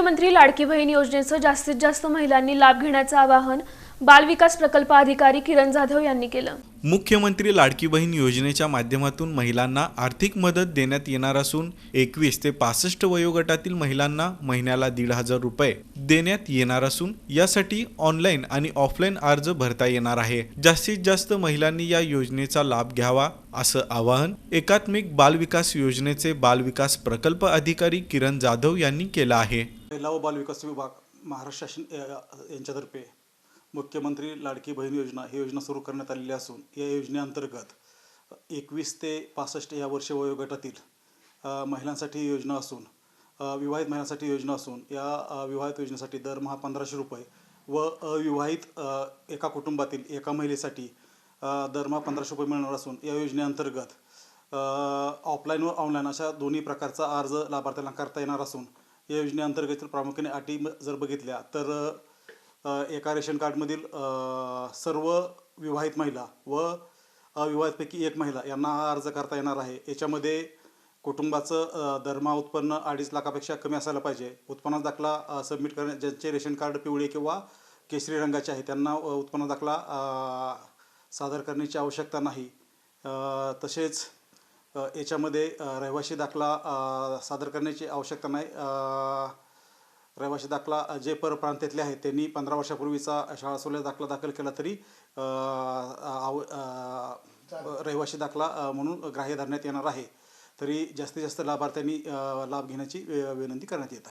मुख्यमंत्री लाडकी बहीण योजनेचं जास्तीत जास्त महिलांनी लाभ घेण्याचं आवाहन बालविकास प्रकल्प अधिकारी किरण जाधव यांनी केलं. मुख्यमंत्री लाडकी बहीण योजनेच्या माध्यमातून महिलांना आर्थिक मदत देण्यात येणार असून एकवीस ते पासष्ट वयोगटातील महिलांना महिन्याला दीड हजार रुपये देण्यात येणार असून यासाठी ऑनलाईन आणि ऑफलाईन अर्ज भरता येणार आहे. जास्तीत जास्त महिलांनी या योजनेचा लाभ घ्यावा असं आवाहन एकात्मिक बालविकास योजनेचे बालविकास प्रकल्प अधिकारी किरण जाधव यांनी केलं आहे. महिला व बालविकास विभाग महाराष्ट्र शासन या- यांच्यातर्फे मुख्यमंत्री लाडकी बहीण योजना ही योजना सुरू करण्यात आलेली असून या योजनेअंतर्गत एकवीस ते पासष्ट या वर्ष वयोगटातील महिलांसाठी योजना असून विवाहित महिलांसाठी योजना असून या विवाहित योजनेसाठी दरमहा पंधराशे रुपये व अविवाहित एका कुटुंबातील एका महिलेसाठी दरमहा पंधराशे रुपये मिळणार असून या योजनेअंतर्गत ऑफलाईन व ऑनलाईन अशा दोन्ही प्रकारचा अर्ज लाभार्थ्यांना करता येणार असून या योजनेअंतर्गत प्रामुख्याने अटी जर बघितल्या तर एका रेशन कार्डमधील सर्व विवाहित महिला व अविवाहितपैकी एक महिला यांना हा अर्ज करता येणार आहे. याच्यामध्ये कुटुंबाचं दरमा दरमहा उत्पन्न अडीच लाखापेक्षा कमी असायला पाहिजे. उत्पन्न दाखला सबमिट करण्या ज्यांचे रेशन कार्ड पिवळे किंवा केशरी रंगाचे आहे त्यांना उत्पन्न दाखला सादर करण्याची आवश्यकता नाही. तसेच याच्यामध्ये रहिवासी दाखला सादर करण्याची आवश्यकता नाही. रहिवासी दाखला जे जे परप्रांतातले आहेत त्यांनी पंधरा वर्षापूर्वीचा शाळा सोडल्या दाखला दाखल केला तरी आव रहिवासी दाखला म्हणून ग्राह्य धरण्यात येणार आहे. तरी जास्तीत जास्त लाभार्थ्यांनी लाभ घेण्याची विनंती करण्यात येत आहे.